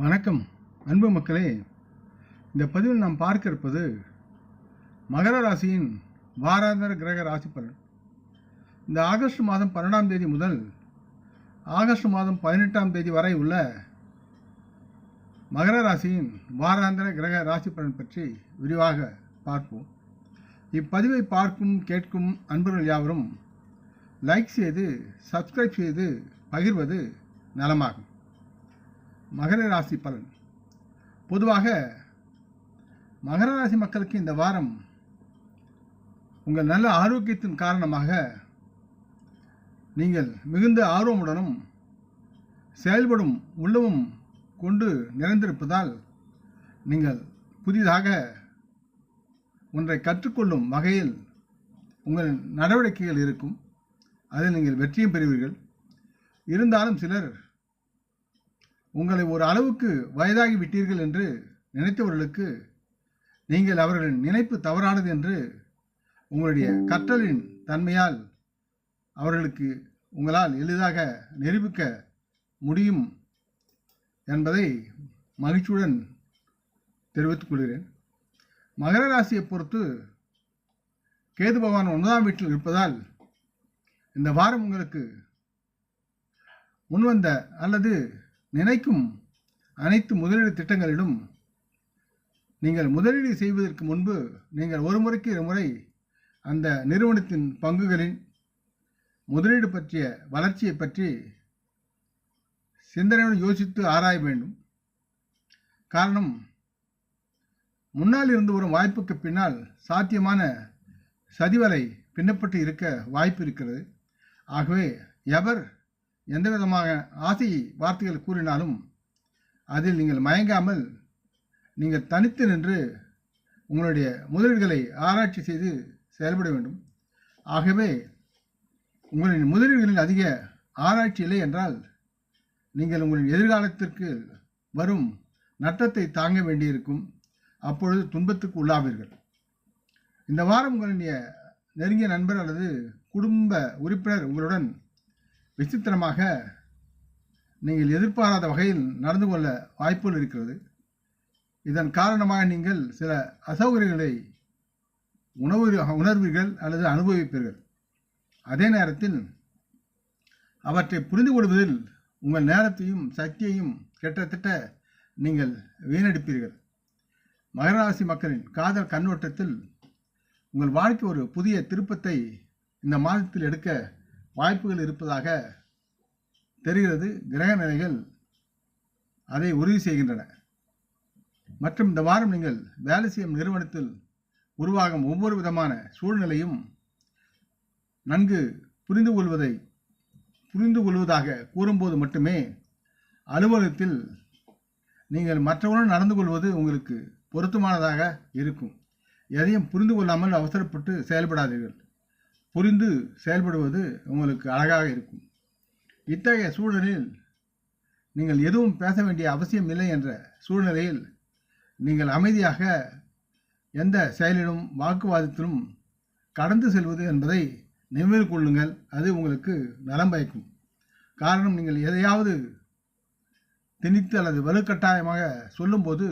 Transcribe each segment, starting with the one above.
வணக்கம். அன்பு மக்களே இந்த பதிவில் நாம் பார்க்க இருப்பது மகர ராசியின் வாராந்திர கிரக ராசி பலன். இந்த ஆகஸ்ட் மாதம் பன்னெண்டாம் தேதி முதல் ஆகஸ்ட் மாதம் பதினெட்டாம் தேதி வரை உள்ள மகர ராசியின் வாராந்திர கிரக ராசி பலன் பற்றி விரிவாக பார்ப்போம். இப்பதிவை பார்க்கும் கேட்கும் அன்பர்கள் யாவரும் லைக் செய்து சப்ஸ்கிரைப் செய்து பகிர்வது நலமாகும். மகர ராசி பலன். பொதுவாக மகர ராசி மக்களுக்கு இந்த வாரம் உங்கள் நல்ல ஆரோக்கியத்தின் காரணமாக நீங்கள் மிகுந்த ஆர்வமுடனும் செயல்படும் உள்ளமும் கொண்டு நிறைந்திருப்பதால் நீங்கள் புதிதாக ஒன்றை கற்றுக்கொள்ளும் வகையில் உங்கள் நடவடிக்கைகள் இருக்கும். அதில் நீங்கள் வெற்றியும் பெறுவீர்கள். இருந்தாலும் சிலர் உங்களை ஒரு அளவுக்கு வயதாகி விட்டீர்கள் என்று நினைத்தவர்களுக்கு நீங்கள் அவர்களின் நினைப்பு தவறானது என்று உங்களுடைய கற்றலின் தன்மையால் அவர்களுக்கு உங்களால் எளிதாக நிரூபிக்க முடியும் என்பதை மகிழ்ச்சியுடன் தெரிவித்துக் கொள்கிறேன். மகர ராசியை பொறுத்து கேது பகவான் ஒன்பதாம் வீட்டில் இருப்பதால் இந்த வாரம் உங்களுக்கு முன்வந்த அல்லது நினைக்கும் அனைத்து முதலீடு திட்டங்களிலும் நீங்கள் முதலீடு செய்வதற்கு முன்பு நீங்கள் ஒரு முறைக்கு இரு முறை அந்த நிறுவனத்தின் பங்குகளின் முதலீடு பற்றிய வளர்ச்சியை பற்றி சிந்தனையுடன் யோசித்து ஆராய வேண்டும். காரணம் முன்னால் இருந்து வரும் வாய்ப்புக்கு பின்னால் சாத்தியமான சதிவலை பின்னப்பட்டு இருக்க வாய்ப்பு இருக்கிறது. ஆகவே எவர் எந்த விதமாக ஆசை வார்த்தைகள் கூறினாலும் அதில் நீங்கள் மயங்காமல் நீங்கள் தனித்து நின்று உங்களுடைய முதலீடுகளை ஆராய்ச்சி செய்து செயல்பட வேண்டும். ஆகவே உங்களின் முதலீடுகளில் அதிக ஆராய்ச்சி இல்லை என்றால் நீங்கள் உங்களின் எதிர்காலத்திற்கு வரும் நட்டத்தை தாங்க வேண்டியிருக்கும். அப்பொழுது துன்பத்துக்கு உள்ளாவீர்கள். இந்த வாரம் உங்களுடைய நெருங்கிய நண்பர் அல்லது குடும்ப உறுப்பினர் உங்களுடன் விசித்திரமாக நீங்கள் எதிர்பாராத வகையில் நடந்து கொள்ள வாய்ப்புகள் இருக்கிறது. இதன் காரணமாக நீங்கள் சில அசௌகரியங்களை உணவு உணர்வீர்கள் அல்லது அனுபவிப்பீர்கள். அதே நேரத்தில் அவற்றை புரிந்து கொள்வதில் உங்கள் நேரத்தையும் சக்தியையும் கிட்டத்தட்ட நீங்கள் வீணடிப்பீர்கள். மகராசி மக்களின் காதல் கண்ணோட்டத்தில் உங்கள் வாழ்க்கை ஒரு புதிய திருப்பத்தை இந்த மாதத்தில் எடுக்க வாய்ப்புகள் இருப்பதாக தெரிகிறது. கிரக நிலைகள் அதை உறுதி செய்கின்றன. மற்றும் இந்த வாரம் நீங்கள் வேலை செய்யும் நிறுவனத்தில் உருவாகும் ஒவ்வொரு விதமான சூழ்நிலையும் நன்கு புரிந்து கொள்வதை புரிந்து கொள்வதாக கூறும்போது மட்டுமே அலுவலகத்தில் நீங்கள் மற்றவர்களுடன் நடந்து கொள்வது உங்களுக்கு பொருத்தமானதாக இருக்கும். எதையும் புரிந்து கொள்ளாமல் அவசரப்பட்டு செயல்படாதீர்கள். புரிந்து செயல்படுவது உங்களுக்கு அழகாக இருக்கும். இத்தகைய சூழலில் நீங்கள் எதுவும் பேச வேண்டிய அவசியம் இல்லை என்ற சூழ்நிலையில் நீங்கள் அமைதியாக எந்த செயலிலும் வாக்குவாதத்திலும் கடந்து செல்வது என்பதை நினைவில் கொள்ளுங்கள். அது உங்களுக்கு நலம் பயக்கும். காரணம் நீங்கள் எதையாவது திணித்து அல்லது வலுக்கட்டாயமாக சொல்லும்போது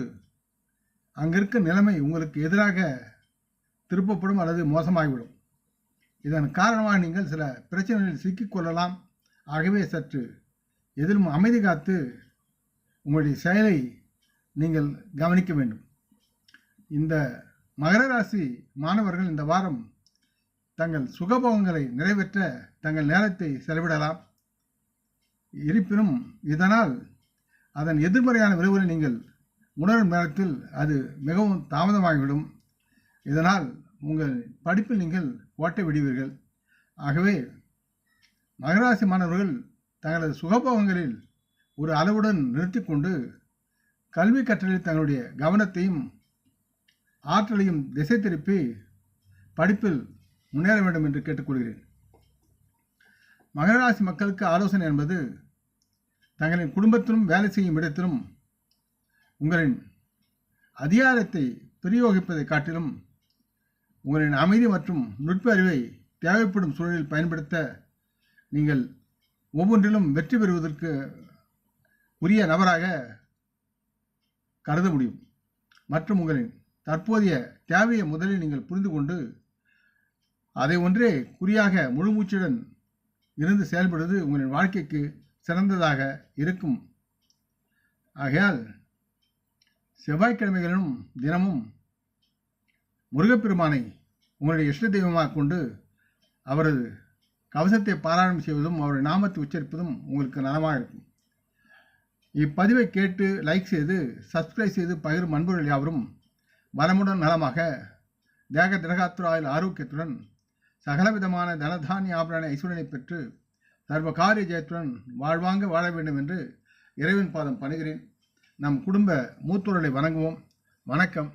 அங்கிருக்க நிலைமை உங்களுக்கு எதிராக திருப்பப்படும் அல்லது மோசமாகிவிடும். இதன் காரணமாக நீங்கள் சில பிரச்சனைகளில் சிக்கிக்கொள்ளலாம். ஆகவே சற்று எதிலும் அமைதி காத்து உங்களுடைய செயலை நீங்கள் கவனிக்க வேண்டும். இந்த மகர ராசி மாணவர்கள் இந்த வாரம் தங்கள் சுகபோகங்களை நிறைவேற்ற தங்கள் நேரத்தை செலவிடலாம். இருப்பினும் இதனால் அதன் எதிர்மறையான விளைவுகளை நீங்கள் உணரும் நேரத்தில் அது மிகவும் தாமதமாகிவிடும். இதனால் உங்கள் படிப்பில் நீங்கள் ஓட்ட விடுவீர்கள். ஆகவே மகராசி மாணவர்கள் தங்களது சுகபோகங்களில் ஒரு அளவுடன் நிறுத்தி கொண்டு கல்வி கற்றலில் தங்களுடைய கவனத்தையும் ஆற்றலையும் திசை திருப்பி படிப்பில் முன்னேற வேண்டும் என்று கேட்டுக்கொள்கிறேன். மகராசி மக்களுக்கு ஆலோசனை என்பது தங்களின் குடும்பத்திலும் வேலை செய்யும் இடத்திலும் உங்களின் அதிகாரத்தை பிரயோகிப்பதை காட்டிலும் உங்களின் அமைதி மற்றும் நுட்ப அறிவை தேவைப்படும் சூழலில் பயன்படுத்த நீங்கள் ஒவ்வொன்றிலும் வெற்றி பெறுவதற்கு உரிய நபராக கருத முடியும். மற்றும் உங்களின் தற்போதைய தேவையை முதலில் நீங்கள் புரிந்து கொண்டு அதை ஒன்றே குறியாக முழுமூச்சுடன் இருந்து செயல்படுவது உங்களின் வாழ்க்கைக்கு சிறந்ததாக இருக்கும். ஆகையால் செவ்வாய்க்கிழமைகளிலும் தினமும் முருகப்பெருமானை உங்களுடைய இஷ்ட தெய்வமாக கொண்டு அவரது கவசத்தை பாராயணம் செய்வதும் அவருடைய நாமத்தை உச்சரிப்பதும் உங்களுக்கு நலமாக இருக்கும். இப்பதிவை கேட்டு லைக் செய்து சப்ஸ்கிரைப் செய்து பகிரும் அன்புகள் யாவரும் வளமுடன் நலமாக தேக திரகாத்துராயில் ஆரோக்கியத்துடன் சகலவிதமான தனதானிய ஆபரண ஐஸ்வரனை பெற்று சர்வ காரிய ஜெயத்துடன் வாழ்வாங்க வாழ வேண்டும் என்று இறைவன் பாதம் பணிகிறேன். நம் குடும்ப மூத்தோர்களை வணங்குவோம். வணக்கம்.